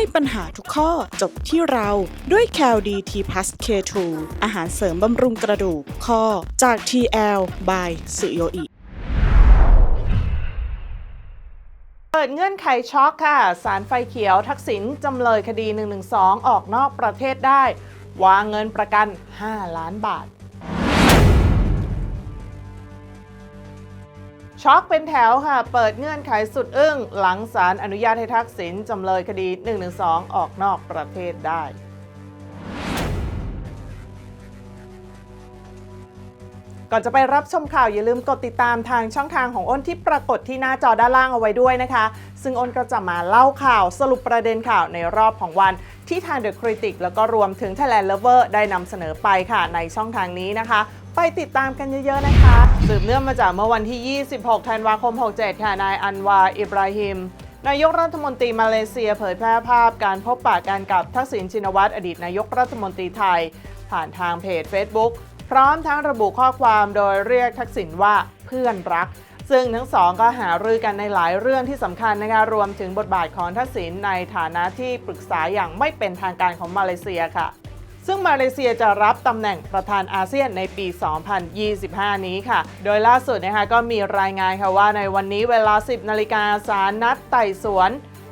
ให้ปัญหาทุกข้อจบที่เราด้วย c a l d t p l u s K2 อาหารเสริมบำรุงกระดูกข้อจาก TL by สุโยอิเปิดเงื่อนไขช็อกค่ะ สารไฟเขียวทักษิณจำเลยคดี 112 ออกนอกประเทศได้ วางเงินประกัน 5 ล้านบาท ช็อกเป็นแถวค่ะ เปิดเงื่อนไขสุดอึ้ง หลังศาลอนุญาตให้ทักษิณจำเลยคดี 112 ออกนอกประเทศได้ก่อนจะไปรับชมข่าวอย่าลืมกดติดตามทางช่องทางของอ้นที่ปรากฏที่หน้าจอด้านล่างเอาไว้ด้วยนะคะ ซึ่งอ้นก็จะมาเล่าข่าวสรุปประเด็นข่าวในรอบของวัน ที่ทาง The Critic แล้วก็รวมถึง Thailand Lover ได้นำเสนอไปค่ะในช่องทางนี้นะคะ ไปติดตามกันเยอะ ๆ นะคะ สืบเนื่องมาจากเมื่อวันที่ 26 ธันวาคม 67 ค่ะ นายอันวา อิบราฮิม นายกรัฐมนตรีมาเลเซียเผยแพร่ภาพการพบปะกันกับทักษิณชินวัตรอดีตนายกรัฐมนตรีไทย ผ่านทางเพจ Facebook พร้อมทั้งระบุข้อความโดยเรียกทักษิณว่าเพื่อนรัก ซึ่งทั้งสองก็หารือกันในหลายเรื่องที่สำคัญนะคะรวมถึงบทบาทของทักษิณในฐานะที่ปรึกษาอย่างไม่เป็นทางการของมาเลเซียค่ะ ซึ่งมาเลเซียจะรับตำแหน่งประธานอาเซียนในปี 2025 นี้ค่ะ โดยล่าสุดนะคะก็มีรายงานค่ะว่าในวันนี้เวลา 10 นาฬิกาศาลนัดไต่สวน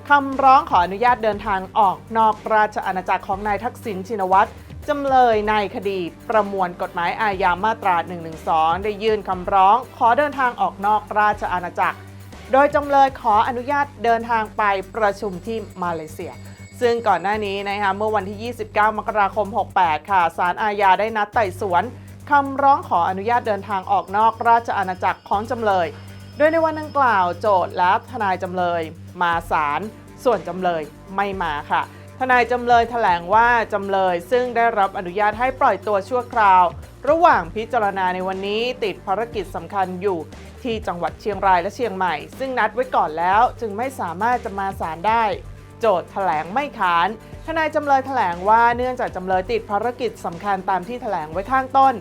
คำร้องขออนุญาตเดินทางออกนอกราชอาณาจักรของนายทักษิณชินวัตรจำเลยในคดีประมวลกฎหมายอาญามาตรา 112 ได้ยื่นคำร้อง ขอเดินทางออกนอกราชอาณาจักร โดยจำเลยขออนุญาตเดินทางไปประชุมที่มาเลเซีย ซึ่งก่อนหน้านี้นะคะเมื่อวันที่ 29 มกราคม 68 ค่ะศาลอาญาได้นัดไต่สวนคำร้องขออนุญาตเดินทางออกนอกราชอาณาจักรของจำเลย โดยในวันดังกล่าวโจทย์และทนายจำเลย มาศาลส่วนจำเลยไม่มาค่ะ ทนายจำเลยแถลงว่าจำเลยซึ่งได้รับอนุญาตให้ปล่อยตัวชั่วคราว ระหว่างพิจารณาในวันนี้ติดภารกิจสำคัญอยู่ที่จังหวัดเชียงรายและเชียงใหม่ ซึ่งนัดไว้ก่อนแล้วจึงไม่สามารถจะมาศาลได้ โจทย์แถลงไม่ค้าน ทนายจำเลยแถลงว่าเนื่องจากจำเลยติดภารกิจสำคัญตามที่แถลงไว้ข้างต้น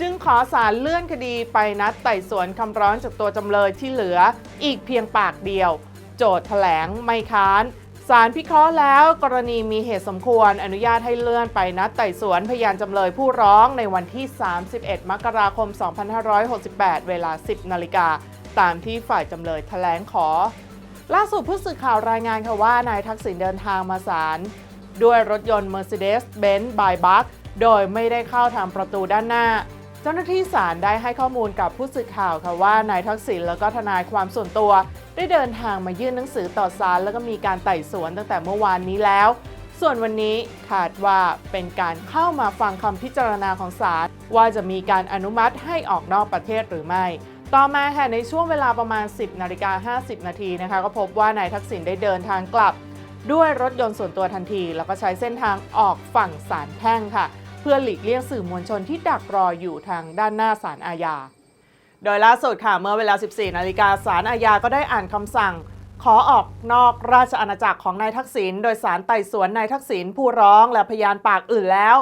จึงขอศาลเลื่อนคดีไปนัดไต่สวนคำร้องจากตัวจำเลยที่เหลืออีกเพียงปากเดียว โจทย์แถลงไม่ค้านศาลพิเคราะห์แล้วกรณีมีเหตุสมควรอนุญาตให้เลื่อนไปนัดไต่สวนพยานจำเลยผู้ร้องในวันที่ 31 มกราคม 2568 เวลา 10 นาฬิกา ตามที่ฝ่ายจำเลยแถลงขอ ล่าสุดผู้สื่อข่าวรายงานค่ะว่านายทักษิณเดินทางมาศาลด้วยรถยนต์ Mercedes-Benz b y b u c โดยไม่ได้เข้าทางประตูด้านหน้า เจ้าหน้าที่ศาลได้ให้ข้อมูลกับผู้สื่อข่าวค่ะว่านายทักษิณแล้วก็ทนายความส่วนตัว ได้เดินทางมายื่นหนังสือต่อศาลแล้วก็มีการไต่สวนตั้งแต่เมื่อวานนี้แล้ว ส่วนวันนี้คาดว่าเป็นการเข้ามาฟังคำพิจารณาของศาลว่าจะมีการอนุมัติให้ออกนอกประเทศหรือไม่ ต่อมาค่ะในช่วงเวลาประมาณ 10นาฬิกา50 นาทีนะคะ ก็พบว่านายทักษิณได้เดินทางกลับด้วยรถยนต์ส่วนตัวทันที แล้วก็ใช้เส้นทางออกฝั่งศาลแพ่งค่ะ เพื่อหลีกเลี่ยงสื่อมวลชนที่ดักรออยู่ทางด้านหน้าศาลอาญา โดยล่าสุดค่ะเมื่อเวลา 14นาฬิกาศาลอาญาก็ได้อ่านคำสั่ง ขอออกนอกราชอาณาจักรของนายทักษิณโดยสารไต่สวนนายทักษิณผู้ร้องและพยานปากอื่นแล้ว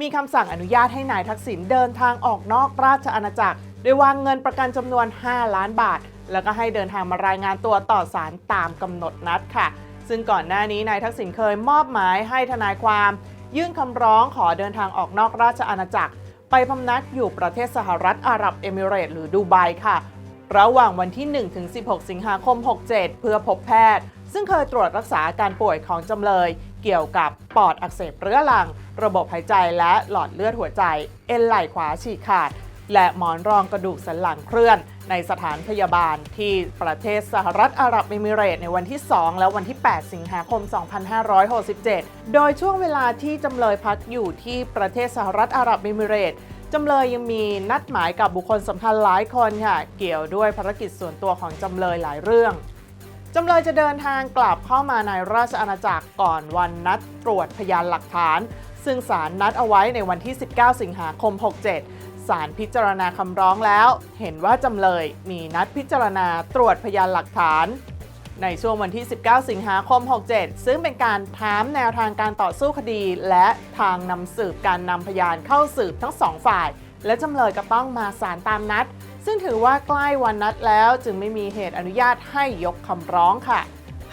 มีคำสั่งอนุญาตให้นายทักษิณเดินทางออกนอกราชอาณาจักร โดยวางเงินประกันจำนวน 5 ล้านบาท แล้วก็ให้เดินทางมารายงานตัวต่อศาลตามกำหนดนัดค่ะ ซึ่งก่อนหน้านี้นายทักษิณเคยมอบหมายให้ทนายความ ยื่นคำร้องขอเดินทางออกนอกราชอาณาจักร ไปพำนักอยู่ประเทศสหรัฐอาหรับเอมิเรตหรือดูไบค่ะ ระหว่างวันที่1ถึง16 สิงหาคม 67 เพื่อพบแพทย์ ซึ่งเคยตรวจรักษาอาการป่วยของจำเลยเกี่ยวกับปอดอักเสบเรื้อรัง ระบบหายใจและหลอดเลือดหัวใจ เอ็นไหล่ขวาฉีกขาด และหมอนรองกระดูกสันหลังเคลื่อน ในสถานพยาบาลที่ประเทศสหรัฐอาหรับเอมิเรตส์ในวันที่ 2 และวันที่ 8 สิงหาคม 2567 โดยช่วงเวลาที่จำเลยพักอยู่ที่ประเทศสหรัฐอาหรับเอมิเรตส์จำเลยยังมีนัดหมายกับบุคคลสำคัญหลายคนค่ะ เกี่ยวด้วยภารกิจส่วนตัวของจำเลยหลายเรื่องจำเลยจะเดินทางกลับเข้ามาในราชอาณาจักรก่อนวันนัดตรวจพยานหลักฐาน ซึ่งศาลนัดเอาไว้ในวันที่ 19 สิงหาคม 67 ศาลพิจารณาคำร้องแล้ว เห็นว่าจำเลยมีนัดพิจารณาตรวจพยานหลักฐาน ในช่วงวันที่ 19 สิงหาคม 67 ซึ่งเป็นการถามแนวทางการต่อสู้คดี และทางนำสืบการนำพยานเข้าสืบทั้งสองฝ่าย และจำเลยก็ต้องมาศาลตามนัด ซึ่งถือว่าใกล้วันนัดแล้วจึงไม่มีเหตุอนุญาตให้ยกคำร้องค่ะ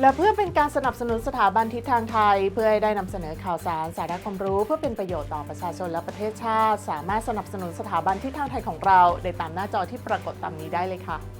และเพื่อเป็นการสนับสนุนสถาบันทิศทางไทย เพื่อให้ได้นำเสนอข่าวสารสาระความรู้ เพื่อเป็นประโยชน์ต่อประชาชนและประเทศชาติ สามารถสนับสนุนสถาบันทิศทางไทยของเราได้ตามหน้าจอที่ปรากฏตามนี้ได้เลยค่ะ